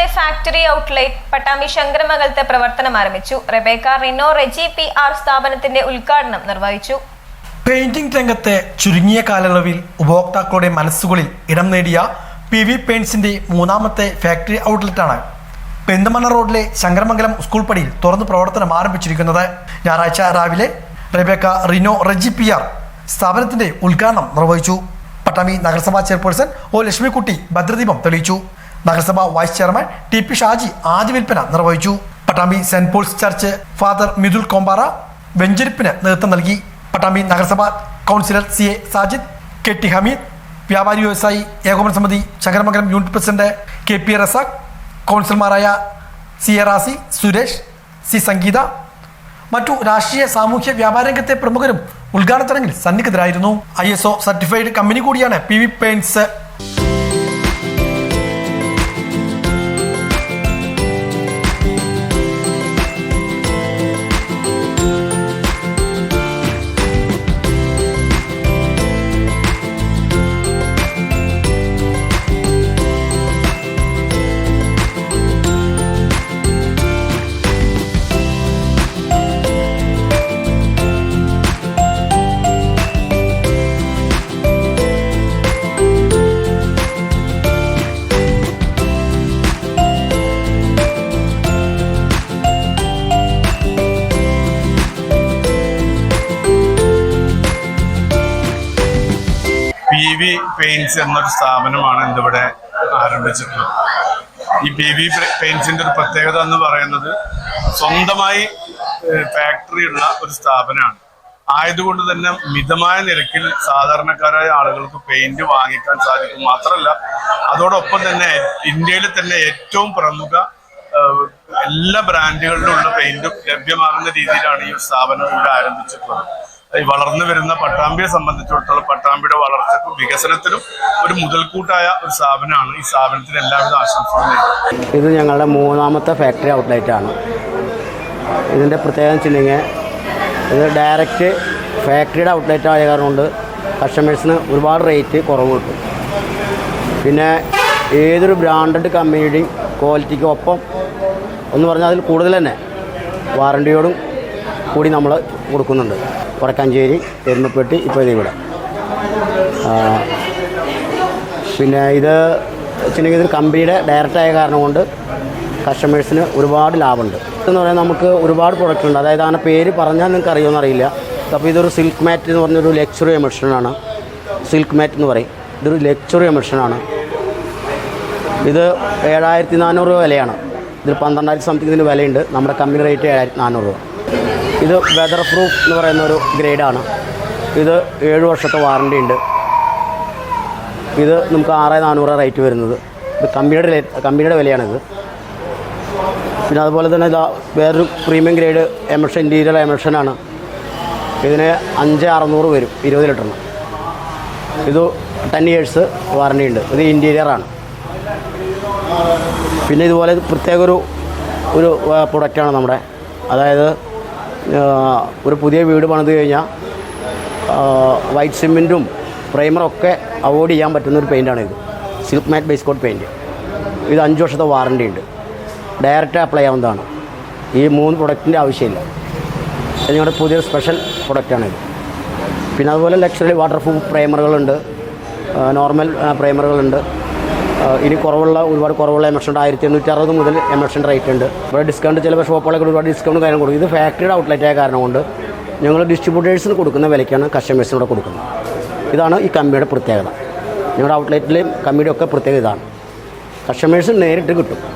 മൂന്നാമത്തെ factory outlet Pattambi ശങ്കരമംഗലത്തെ പ്രവർത്തനം ആരംഭിച്ചു. Rebecca Rino Reji P R സ്ഥാപനത്തിന്റെ ഉദ്ഘാടനം നിർവഹിച്ചു. പെയിന്റിംഗ് രംഗത്തെ ചുരുങ്ങിയ കാലയളവിൽ ഉപഭോക്താക്കളുടെ മനസ്സുകളിൽ ഇടം നേടിയ പി വി പെയിന്റ്സിന്റെ മൂന്നാമത്തെ ഫാക്ടറി ഔട്ട്ലെറ്റ് ആണ് പെന്തമണ്ണ റോഡിലെ ശങ്കരമംഗലം സ്കൂൾ പടിയിൽ തുറന്നു പ്രവർത്തനം ആരംഭിച്ചിരിക്കുന്നത്. ഞായറാഴ്ച രാവിലെ Rebecca Rino Reji P R സ്ഥാപനത്തിന്റെ ഉദ്ഘാടനം നിർവഹിച്ചു. പട്ടാമി നഗരസഭാ ചെയർപേഴ്സൺ ഒ ലക്ഷ്മിക്കുട്ടി ഭദ്രദീപം തെളിയിച്ചു. നഗരസഭാ vice chairman T P Shaji ആദ്യ വിൽപ്പന നിർവഹിച്ചു. Pattambi saint Paul's church father Mithul Kompara വെഞ്ചരിപ്പിന് നേതൃത്വം നൽകി. പട്ടാമ്പി നഗരസഭാ councillor C A Sajid K T Hameed വ്യാപാരി വ്യവസായി ഏകോപന സമിതി Shankaramangalam unit president K P Razak കൗൺസിലർമാരായ C A Razi Suresh C Sangeetha മറ്റു രാഷ്ട്രീയ സാമൂഹ്യ വ്യാപാര രംഗത്തെ പ്രമുഖരും ഉദ്ഘാടന ചടങ്ങിൽ സന്നിഹിതരായിരുന്നു. I S O certified company കൂടിയാണ് P V paints paints paints എന്നൊരു സ്ഥാപനമാണ് ഇന്നിവിടെ ആരംഭിച്ചിട്ടുള്ളത്. ഈ ബി ബി പെയിന്റ്സിന്റെ ഒരു പ്രത്യേകത എന്ന് പറയുന്നത് സ്വന്തമായി ഫാക്ടറി ഉള്ള ഒരു സ്ഥാപനമാണ്. ആയതുകൊണ്ട് തന്നെ മിതമായ നിരക്കിൽ സാധാരണക്കാരായ ആളുകൾക്ക് പെയിന്റ് വാങ്ങിക്കാൻ സാധിക്കും. മാത്രമല്ല അതോടൊപ്പം തന്നെ ഇന്ത്യയിൽ തന്നെ ഏറ്റവും പ്രമുഖ എല്ലാ ബ്രാൻഡുകളിലുള്ള പെയിന്റും ലഭ്യമാകുന്ന രീതിയിലാണ് ഈ സ്ഥാപനം ഇവിടെ ആരംഭിച്ചിട്ടുള്ളത്. ഈ വളർന്നു വരുന്ന പട്ടാമ്പിയെ സംബന്ധിച്ചിടത്തോളം പട്ടാമ്പിയുടെ വളർച്ചക്കും വികസനത്തിനും ഒരു മുതൽക്കൂട്ടായ ഒരു സ്ഥാപനമാണ് ഈ സ്ഥാപനത്തിന് എല്ലാവിധ ആശംസകളും ഇത് ഞങ്ങളുടെ മൂന്നാമത്തെ ഫാക്ടറി ഔട്ട്ലെറ്റ് ആണ്. ഇതിന്റെ പ്രത്യേകത വെച്ചിട്ടുണ്ടെങ്കിൽ ഇത് ഡയറക്റ്റ് ഫാക്ടറിയുടെ ഔട്ട്ലെറ്റ് ആയ കാരണം കൊണ്ട് കസ്റ്റമേഴ്സിന് ഒരുപാട് റേറ്റ് കുറവ് കിട്ടും. പിന്നെ ഏതൊരു ബ്രാൻഡഡ് കമ്പനിയുടെയും ക്വാളിറ്റിക്ക് ഒപ്പം എന്ന് പറഞ്ഞാൽ അതിൽ കൂടുതൽ തന്നെ. വാറണ്ടിയോടും കൂടി നമ്മൾ കൊടുക്കുന്നുണ്ട്. വടക്കാഞ്ചേരി എരുമപ്പെട്ടി ഇപ്പോൾ ഇവിടെ. പിന്നെ ഇത് വെച്ചിട്ടുണ്ടെങ്കിൽ ഇത് കമ്പനിയുടെ ഡയറക്റ്റായ കാരണം കൊണ്ട് കസ്റ്റമേഴ്സിന് ഒരുപാട് ലാഭമുണ്ട്. എന്ന് പറയുന്നത് നമുക്ക് ഒരുപാട് പ്രൊഡക്റ്റ് ഉണ്ട്. അതായത് ആ പേര് പറഞ്ഞാൽ നിങ്ങൾക്ക് അറിയുമെന്ന് അറിയില്ല അപ്പോൾ ഇതൊരു സിൽക്ക് മാറ്റ് എന്ന് പറഞ്ഞൊരു ലക്ഷറി എമിഷനാണ് സിൽക്ക് മാറ്റ് എന്ന് പറയും. ഇതൊരു ലക്ഷറി എമിഷനാണ് ഇത് ഏഴായിരത്തി നാനൂറ് രൂപ വിലയാണ്. ഇതിൽ പന്ത്രണ്ടായിരത്തി സംതിങ് ഇതിന് വിലയുണ്ട്. നമ്മുടെ കമ്പനി റേറ്റ് ഏഴായിരത്തി നാനൂറ് രൂപ. ഇത് വെതർ പ്രൂഫ് എന്ന് പറയുന്ന ഒരു ഗ്രേഡാണ്. ഇത് ഏഴ് വർഷത്തെ വാറണ്ടി ഉണ്ട്. ഇത് നമുക്ക് ആറ് നാനൂറ് റേറ്റ് വരുന്നത്. ഇത് കമ്പനിയുടെ കമ്പനിയുടെ വിലയാണിത്. പിന്നെ അതുപോലെ തന്നെ ഇതാ വേറൊരു പ്രീമിയം ഗ്രേഡ് എമർഷൻ ഇന്റീരിയർ എമർഷനാണ് ഇതിന് അഞ്ച് അറുന്നൂറ് വരും ഇരുപത് ലിറ്ററിന് ഇത് ടെൻ ഇയേഴ്സ് വാറണ്ടി ഉണ്ട്. ഇത് ഇന്റീരിയറാണ് പിന്നെ ഇതുപോലെ പ്രത്യേക ഒരു ഒരു പ്രൊഡക്റ്റാണ് നമ്മുടെ. അതായത് ഒരു പുതിയ വീട് പണിത് കഴിഞ്ഞാൽ വൈറ്റ് സിമെന്റും പ്രൈമറൊക്കെ അവോയ്ഡ് ചെയ്യാൻ പറ്റുന്ന ഒരു പെയിന്റാണ് ഇത്. Silk matt base coat paint ഇത് അഞ്ച് വർഷത്തെ വാറണ്ടി ഉണ്ട്. ഡയറക്റ്റ് അപ്ലൈ ആവുന്നതാണ്. ഈ മൂന്ന് പ്രൊഡക്റ്റിന്റെ ആവശ്യമില്ല. ഞങ്ങളുടെ പുതിയൊരു സ്പെഷ്യൽ പ്രൊഡക്റ്റാണ് ഇത്. പിന്നെ അതുപോലെ ലക്ഷറി വാട്ടർ പ്രൈമറുകളുണ്ട് നോർമൽ പ്രൈമറുകളുണ്ട് ഇനി കുറവുള്ള ഒരുപാട് കുറവുള്ള എമർഷൻ ആയിരത്തി എണ്ണൂറ്റി അറുപത് മുതൽ എമർഷൻ റേറ്റ് ഉണ്ട്. ഇവിടെ ഡിസ്കൗണ്ട് ചില ഷോപ്പുകളൊക്കെ ഒരുപാട് ഡിസ്കൗണ്ട് കാര്യം കൊടുക്കും. ഇത് ഫാക്ടറിയുടെ ഔട്ട്ലെറ്റ് ആയ കാരണം കൊണ്ട് ഞങ്ങൾ ഡിസ്ട്രിബ്യൂട്ടേഴ്സിന് കൊടുക്കുന്ന വിലയ്ക്കാണ് കസ്റ്റമേഴ്സിനോട് കൊടുക്കുന്നത്. ഇതാണ് ഈ കമ്പിയുടെ പ്രത്യേകത. ഞങ്ങളുടെ ഔട്ട്ലെറ്റിലെയും കമ്പനിയുടെ ഒക്കെ പ്രത്യേകത ഇതാണ്. കസ്റ്റമേഴ്സിന് നേരിട്ട് കിട്ടും.